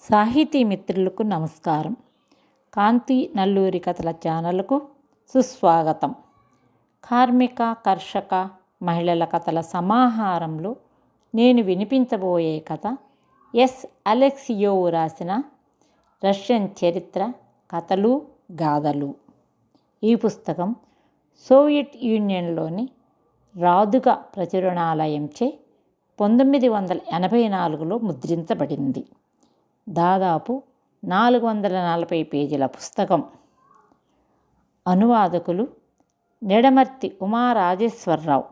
సాహితీ మిత్రులకు నమస్కారం. కాంతి నల్లూరి కథల ఛానల్కు సుస్వాగతం. కార్మిక కర్షక మహిళల కథల సమాహారంలో నేను వినిపించబోయే కథ ఎస్. అలెక్సియో రాసిన రష్యన్ చరిత్ర కథలు గాథలు. ఈ పుస్తకం సోవియట్ యూనియన్లోని రాదుగ ప్రచురణాలయంచే పంతొమ్మిది వందల ఎనభై నాలుగులో ముద్రించబడింది. దాదాపు నాలుగు వందల నలభై పేజీల పుస్తకం. అనువాదకులు నిడమర్తి ఉమారాజేశ్వరరావు.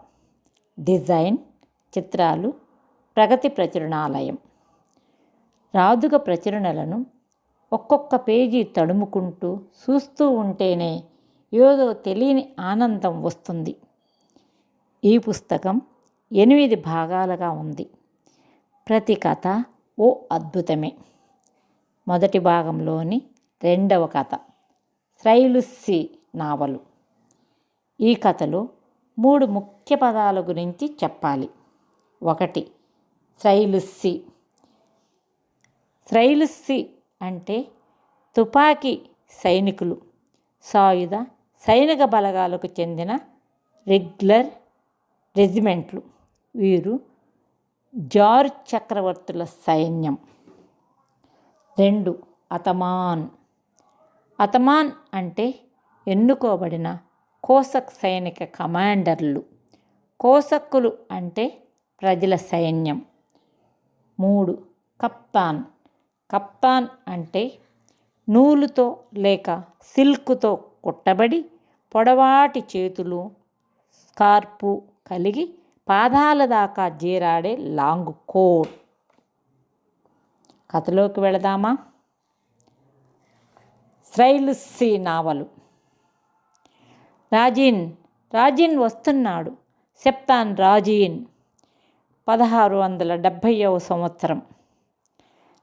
డిజైన్ చిత్రాలు ప్రగతి ప్రచురణాలయం. రాదుగ ప్రచురణలను ఒక్కొక్క పేజీ తడుముకుంటూ చూస్తూ ఉంటేనే ఏదో తెలియని ఆనందం వస్తుంది. ఈ పుస్తకం ఎనిమిది భాగాలుగా ఉంది. ప్రతి కథ ఓ అద్భుతమే. మొదటి భాగంలోని రెండవ కథ. శ్రైలుస్సి నావలు. ఈ కథలో మూడు ముఖ్య పదాల గురించి చెప్పాలి. ఒకటి శ్రైలుస్సి. శ్రైలుస్సి అంటే తుపాకీ సైనికులు. సాయుధ సైనిక బలగాలకు చెందిన రెగ్యులర్ రెజిమెంట్లు. వీరు జార్జ్ చక్రవర్తుల సైన్యం. రెండు. అతమాన్. అతమాన్ అంటే ఎన్నుకోబడిన కోసక్ సైనిక కమాండర్లు. కోసక్కులు అంటే ప్రజల సైన్యం. మూడు. కప్తాన్. కప్తాన్ అంటే నూలుతో లేక సిల్క్తో కుట్టబడి పొడవాటి చేతులు స్కార్పు కలిగి పాదాల దాకా జీరాడే లాంగ్ కోట్. కథలోకి వెళదామా? శ్రైలుస్సి నావలు. రాజీన్ రాజీన్ వస్తున్నాడు. సెప్తాన్ రాజీన్. పదహారు వందల డెబ్భైవ సంవత్సరం.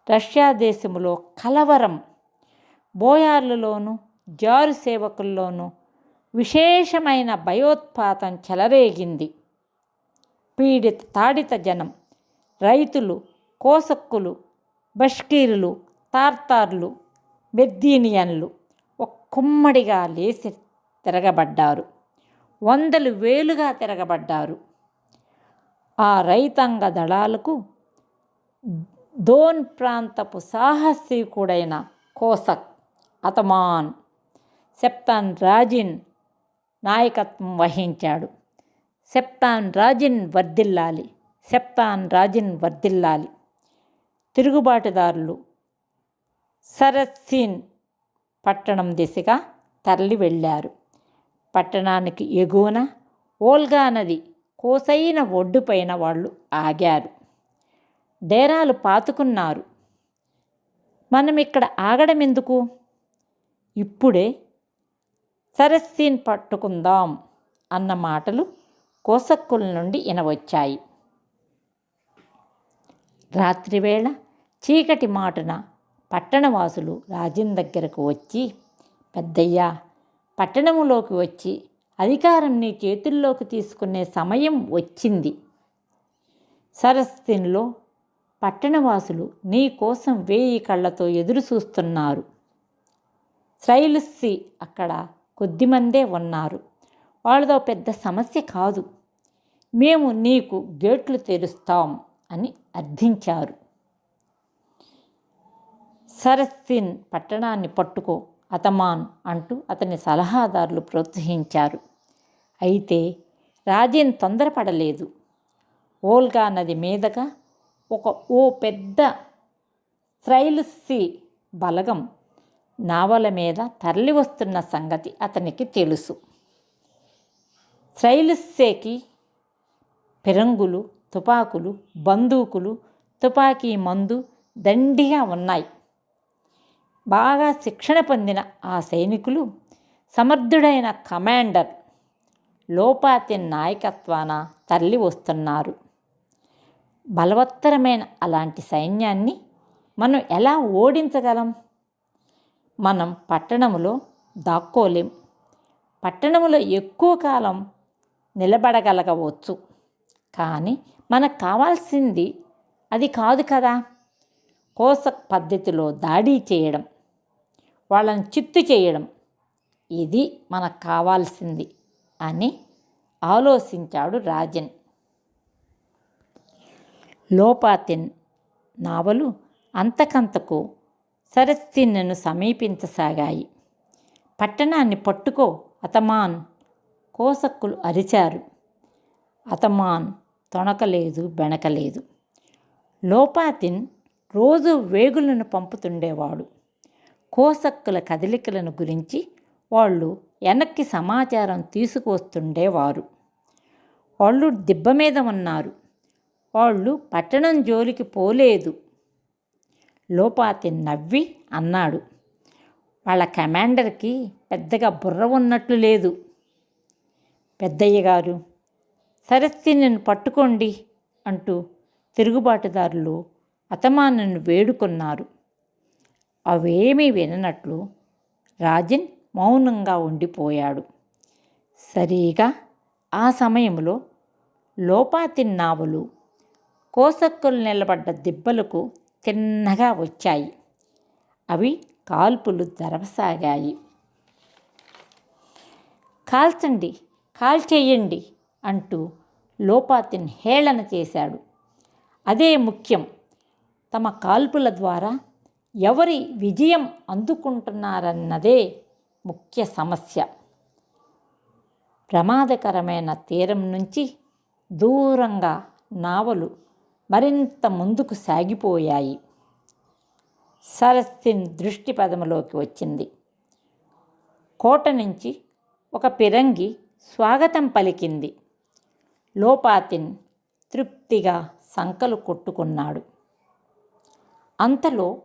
రష్యా దేశంలో కలవరం. బోయార్లలోనూ జారు సేవకుల్లోనూ విశేషమైన భయోత్పాతం చెలరేగింది. పీడిత తాడిత జనం రైతులు కోసక్కులు బష్కీరులు తార్తార్లు మెర్దీనియన్లు ఒక్కుమ్మడిగా లేచి తిరగబడ్డారు. వందలు వేలుగా తిరగబడ్డారు. ఆ రైతాంగ దళాలకు దోన్ ప్రాంతపు సాహసీకుడైన కోసక్ అతమాన్ సెప్తాన్ రాజిన్ నాయకత్వం వహించాడు. సెప్తాన్ రాజిన్ వర్ధిల్లాలి సెప్తాన్ రాజిన్ వర్ధిల్లాలి. తిరుగుబాటుదారులు సరస్సీన్ పట్టణం దిశగా తరలి వెళ్ళారు. పట్టణానికి ఎగువన ఓల్గా నది కోసైన ఒడ్డుపైన వాళ్ళు ఆగారు. డేరాలు పాతుకున్నారు. మనం ఇక్కడ ఆగడం ఎందుకు ఇప్పుడే సరస్సీన్ పట్టుకుందాం అన్న మాటలు కోసక్కుల నుండి వినవచ్చాయి. రాత్రివేళ చీకటి మాటున పట్టణవాసులు రాజ్యం దగ్గరకు వచ్చి పెద్దయ్యా పట్టణంలోకి వచ్చి అధికారం నీ చేతుల్లోకి తీసుకునే సమయం వచ్చింది. సరస్తినిలో పట్టణవాసులు నీ కోసం వేయి కళ్ళతో ఎదురు చూస్తున్నారు. శ్రైలుస్సి అక్కడ కొద్దిమందే ఉన్నారు. వాళ్ళతో పెద్ద సమస్య కాదు. మేము నీకు గేట్లు తెరుస్తాం అని అర్థించారు. సరస్సిన్ పట్టణాన్ని పట్టుకో అతమాన్ అంటూ అతని సలహాదారులు ప్రోత్సహించారు. అయితే రాజేన్ తొందరపడలేదు. ఓల్గా నది మీదగా ఒక ఓ పెద్ద శ్రైలుస్సి బలగం నావల మీద తరలి వస్తున్న సంగతి అతనికి తెలుసు. శ్రైలుస్సేకి పిరంగులు తుపాకులు బందూకులు తుపాకీ మందు దండిగా ఉన్నాయి. బాగా శిక్షణ పొందిన ఆ సైనికులు సమర్థుడైన కమాండర్ లోపాతి నాయకత్వాన తరలి వస్తున్నారు. బలవత్తరమైన అలాంటి సైన్యాన్ని మనం ఎలా ఓడించగలం? మనం పట్టణంలో దాక్కోలేం. పట్టణంలో ఎక్కువ కాలం నిలబడగలగవచ్చు. కానీ మనకు కావాల్సింది అది కాదు కదా. కోస పద్ధతిలో దాడి చేయడం. వాళ్ళని చిత్తు చేయడం. ఇది మనకు కావాల్సింది అని ఆలోచించాడు రాజన్. లోపాతిన్ నావలు అంతకంతకు సరస్తిన్నను సమీపించసాగాయి. పట్టణాన్ని పట్టుకో అతమాన్ కోసక్కులు అరిచారు. అతమాన్ తొణకలేదు బెణకలేదు. లోపాతిన్ రోజు వేగులను పంపుతుండేవాడు. కోసక్కుల కదలికలను గురించి వాళ్ళు వెనక్కి సమాచారం తీసుకువస్తుండేవారు. వాళ్ళు దిబ్బ మీద ఉన్నారు. వాళ్ళు పట్టణం జోలికి పోలేదు. లోపాతి నవ్వి అన్నాడు. వాళ్ళ కమాండర్కి పెద్దగా బుర్ర ఉన్నట్లు లేదు. పెద్దయ్య గారు సరస్తిని పట్టుకోండి అంటూ తిరుగుబాటుదారులు అతమానను వేడుకున్నారు. అవేమీ విననట్లు రాజన్ మౌనంగా ఉండిపోయాడు. సరిగా ఆ సమయంలో లోపాతిన్నావులు కోసక్కులు నిలబడ్డ దిబ్బలకు తిన్నగా వచ్చాయి. అవి కాల్పులు జరపసాగాయి. కాల్చండి కాల్చేయండి అంటూ లోపాతిన్ హేళన చేశాడు. అదే ముఖ్యం తమ కాల్పుల ద్వారా ఎవరి విజయం అందుకుంటున్నారన్నదే ముఖ్య సమస్య. ప్రమాదకరమైన తీరం నుంచి దూరంగా నావలు మరింత ముందుకు సాగిపోయాయి. సరస్తిన్ దృష్టి పదములోకి వచ్చింది. కోట నుంచి ఒక పిరంగి స్వాగతం పలికింది. లోపాతిన్ తృప్తిగా సంకలు కొట్టుకున్నాడు. అంతలో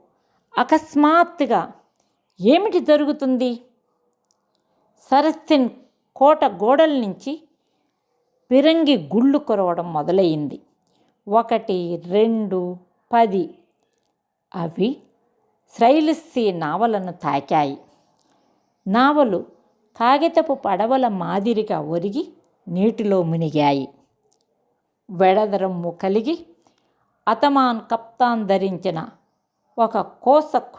అకస్మాత్తుగా ఏమిటి జరుగుతుంది? సరస్తిన్ కోట గోడల నుంచి పిరంగి గుళ్ళు కురవడం మొదలైంది. ఒకటి రెండు పది. అవి శ్రైలిస్సీ నావలను తాకాయి. నావలు కాగితపు పడవల మాదిరిగా ఒరిగి నీటిలో మునిగాయి. వెడదరమ్ము కలిగి అతమాన్ కప్తాన్ ధరించిన ఒక కోసక్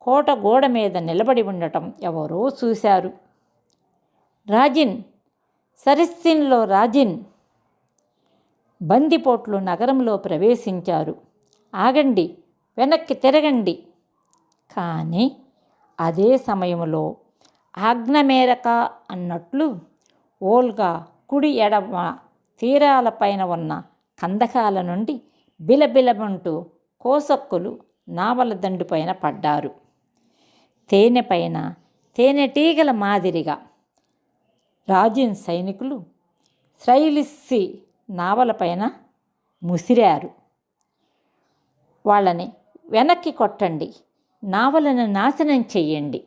కోట గోడ మీద నిలబడి ఉండటం ఎవరో చూశారు. రాజిన్ సరిస్సిన్లో రాజిన్ బందిపోట్లు నగరంలో ప్రవేశించారు. ఆగండి వెనక్కి తిరగండి. కానీ అదే సమయంలో ఆజ్ఞమేరక అన్నట్లు ఓల్గా కుడి ఎడమ తీరాలపైన ఉన్న కందకాల నుండి బిలబిలమంటూ కోసక్కులు నావల దండుపైన పడ్డారు. తేనెపైన తేనెటీగల మాదిరిగా రాజిన్ సైనికులు శ్రైలిస్సి నావలపైన ముసిరారు. వాళ్ళని వెనక్కి కొట్టండి నావలను నాశనం చెయ్యండి.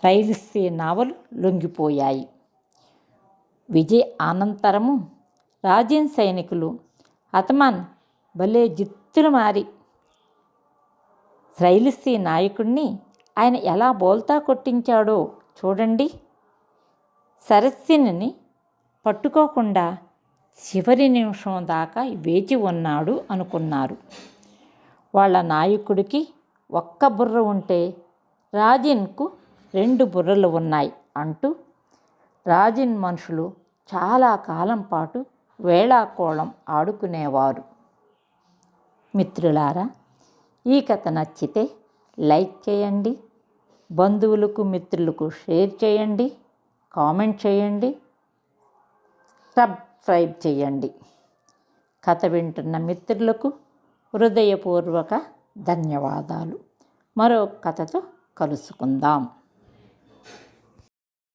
శ్రైలిస్సి నావలు లొంగిపోయాయి. విజయ్ అనంతరము రాజన్ సైనికులు హతమాన్ భలే జిత్తులు మారి రైలిస్సి నాయకుణ్ణి ఆయన ఎలా బోల్తా కొట్టించాడో చూడండి. సరస్సిని పట్టుకోకుండా చివరి నిమిషం దాకా వేచి ఉన్నాడు అనుకున్నారు. వాళ్ళ నాయకుడికి ఒక్క బుర్ర ఉంటే రాజిన్కు రెండు బుర్రలు ఉన్నాయి అంటూ రాజిన్ మనుషులు చాలా కాలం పాటు వేళాకోళం ఆడుకునేవారు. మిత్రులారా ఈ కథ నచ్చితే లైక్ చేయండి. బంధువులకు మిత్రులకు షేర్ చేయండి. కామెంట్ చేయండి. సబ్స్క్రైబ్ చేయండి. కథ వింటున్న మిత్రులకు హృదయపూర్వక ధన్యవాదాలు. మరో కథతో కలుసుకుందాం.